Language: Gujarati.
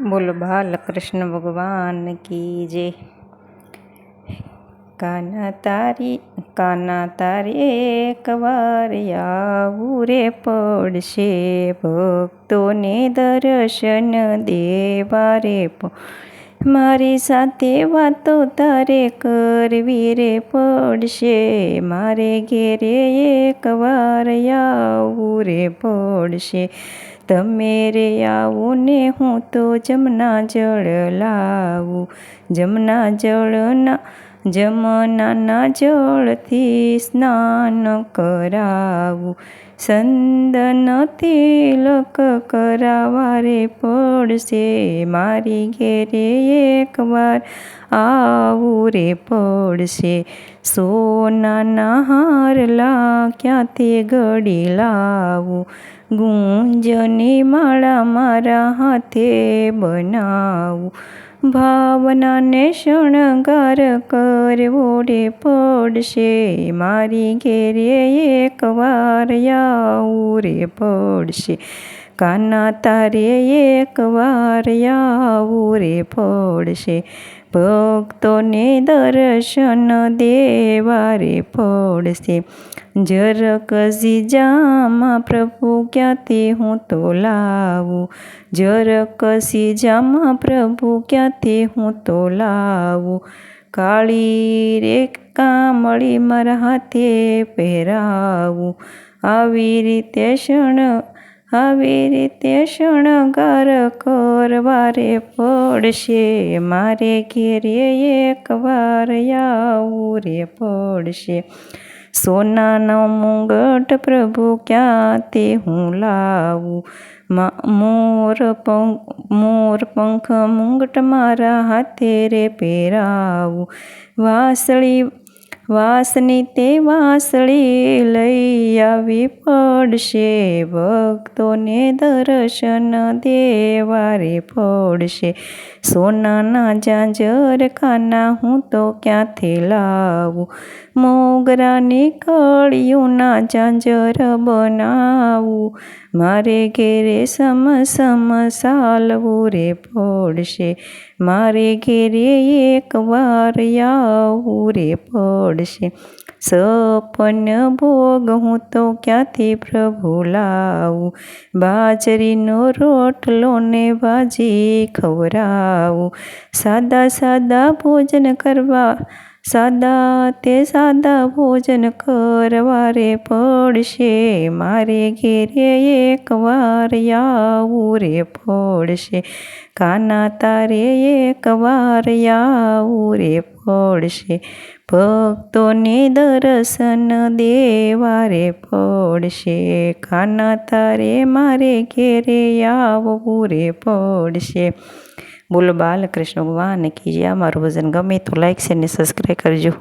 બોલો બાલકૃષ્ણ ભગવાન કી જય. કાના તારી, કાના તારે એકવાર આવું રે પડશે. ભક્તોને દર્શન દેવા રે મારી સાથે વાતો તારે કરવી રે પડશે. મારે ઘેરે એકવાર આવું રે પડશે. તમે રે આવું ને હું તો જમના જળ લાવું. જમના જળના જમનાના જળથી સ્નાન કરાવું, સંદન તિલક કરાવા રે પડશે, મારી ઘેરે એકવાર આવું રે પડશે. સોનાના હારલા ક્યાંથી ઘડી લાવું, ગુંજની માળા મારા હાથે બનાવું. ભાવનાને શણગાર કરવો રે પડશે. મારી ઘેરે એકવાર આવું રે પડશે. કાના તારે એકવાર આવું રે પડશે ભક્તોને દર્શન દેવા રે પડશે જરક જામાં પ્રભુ ક્યાંથી હું તો લાવું? જરક જામાં પ્રભુ ક્યાંથી હું તો લાવું? કાળી રે કામળી મારા હાથે પહેરાવું. આવી રીતે શણ આવી રીતે શણગાર કરવા રે પડશે. મારે ઘેરે એકવાર આવું રે પડશે. સોનાનો મુગટ પ્રભુ ક્યાંથી હું લાવું? મોર પંખ મોર પંખ મુંગટ મારા હાથે રે પહેરાવું. વાસળી વાસની તે વાસળી લઈ આવી પડશે. ભક્તોને દર્શન દેવારે પડશે. સોનાના જાંજર ખાના હું તો ક્યાંથી લાવું? મોગરાની કળીઓના જાંજર બનાવું. મારે ઘેરે સમ સમ સાલવું રે પડશે. મારે ઘેરે એકવાર આવું રે પડશે. સપન ભોગ હું તો ક્યાંથી પ્રભુ લાવું? બાજરીનો રોટલો ને ભાજી ખવડાવું. સાદા સાદા ભોજન કરવા સાદા તે સાદા ભોજન કરવા રે પડશે. મારે ઘેરે એકવાર આવું રે પડશે. કાના તારે એકવાર આવું રે પડશે. ભક્તોને દર્શન દેવા રે પડશે. કાના તારે મારે ઘેરે આવવું રે પડશે. બોલો બાલકૃષ્ણ ભગવાન કીજે અમારું ભજન ગમે તો લાઈક શેર ને સબસ્ક્રાઈબ કરજો.